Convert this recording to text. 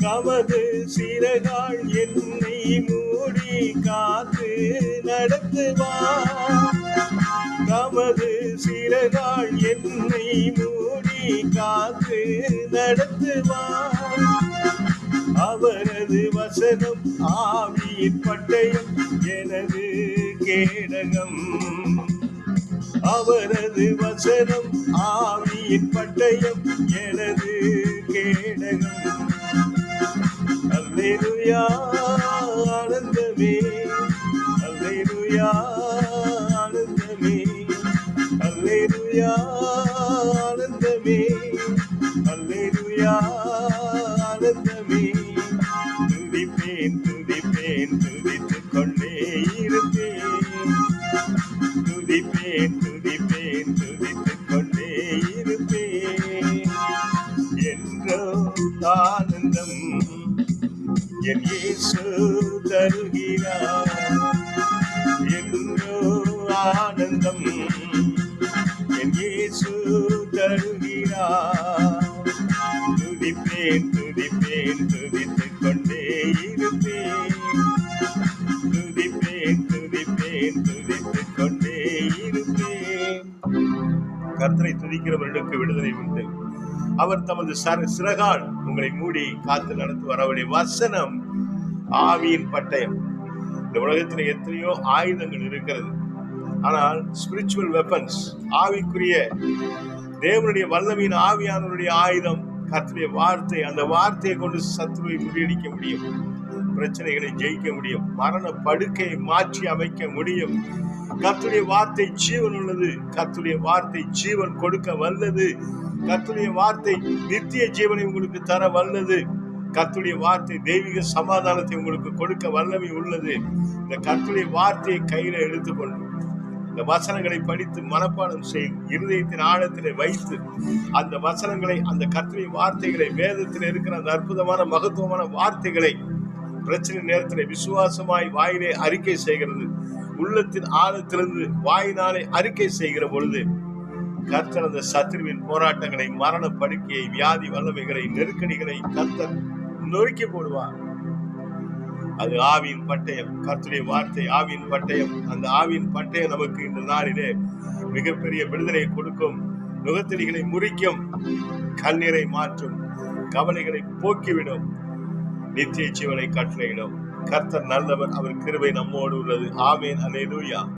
கமது சிறகால் என்னை மூடி காத்து நடத்துவார் கமது சிறகால் என்னை மூடி காத்து நடத்துவார் அவரது வசனம் ஆவியின் பட்டயம் எனது கேடகம். அவரது வசனம் ஆவியின் பட்டயம் எனது கேடகம் அல்லேலுயா ஆனந்தமே அல்லேலுயா ஆனந்தமே அல்லேலுயா ஆனந்தமே அல்லேலுயா ஆனந்தமே துதிப்பேன் துதிப்பேன் துதித்துக் கொண்டே இருப்பேன் துதிப்பேன் துதிப்பேன் துதித்துக் ஆனந்தம் என் இயேசு தருகிறார். எங்கோ ஆனந்தம் என் இயேசு தருகிறார். துதிப்பேன் துதிப்பேன் துதித்துக் கொண்டே இருப்பேன். துதிப்பேன் துதிப்பேன் துதித்துக் கர்த்தரை துதிக்கிறவர்களுக்கு விடுதலை உண்டு. அவர் தமது சர- சிறகால் உங்களை மூடி காத்து நடத்துவார். அவருடைய வசனம் ஆவியின் பட்டயம். இந்த உலகத்தில் எத்தனையோ ஆயுதங்கள் இருக்கிறது. ஆனால் ஸ்பிரிச்சுவல் வெப்பன்ஸ் ஆவிக்குரிய தேவனுடைய வல்லமையின் ஆவியானவருடைய ஆயுதம் கர்த்தருடைய வார்த்தை அந்த வார்த்தையை கொண்டு சத்துருவை முறியடிக்க முடியும். பிரச்சனைகளை ஜெயிக்க முடியும். மரண படுக்கையை மாற்றி அமைக்க முடியும். கத்துடைய வார்த்தை ஜீவன் உள்ளது. கத்துடைய வார்த்தை ஜீவன் கொடுக்க வல்லது. கத்துடைய வார்த்தை நித்திய ஜீவனை உங்களுக்கு தர வல்லது. கத்துடைய வார்த்தை தெய்வீக சமாதானத்தை உங்களுக்கு கொடுக்க வல்லமை உள்ளது. இந்த கத்துடைய வார்த்தையை கையில எடுத்துக்கொண்டு இந்த வசனங்களை படித்து மனப்பாடம் செய்து இருதயத்தின் ஆழத்திலே வைத்து அந்த வசனங்களை அந்த கத்துடைய வார்த்தைகளை வேதத்தில் இருக்கிற அந்த அற்புதமான மகத்துவமான வார்த்தைகளை பிரச்சனை நேரத்தில் விசுவாசமாய் வாயிலே அறிக்கை செய்கிறது. உள்ளத்தின் ஆழத்திலிருந்து வாயினாலே அறிக்கை செய்கிற பொழுது கர்த்தர் அந்த சத்ருவின் போராட்டங்களை மரண படுக்கையை வியாதி வல்லமைகளை நெருக்கடிகளை கர்த்தர் நொறுக்கி போடுவார். அது ஆவியின் பட்டயம் கர்த்தருடைய வார்த்தை ஆவியின் பட்டயம். அந்த ஆவியின் பட்டயம் நமக்கு இந்த நாளிலே மிகப்பெரிய விடுதலையை கொடுக்கும் நுகத்தடிகளை முறிக்கும் கண்ணீரை மாற்றும் கவலைகளை போக்கிவிடும். நித்திய ஜீவனை கட்டளையிடும் கர்த்தர் நல்லவர் அவர் கிருபை நம்மோடு உள்ளது. ஆமேன். அலேலூயா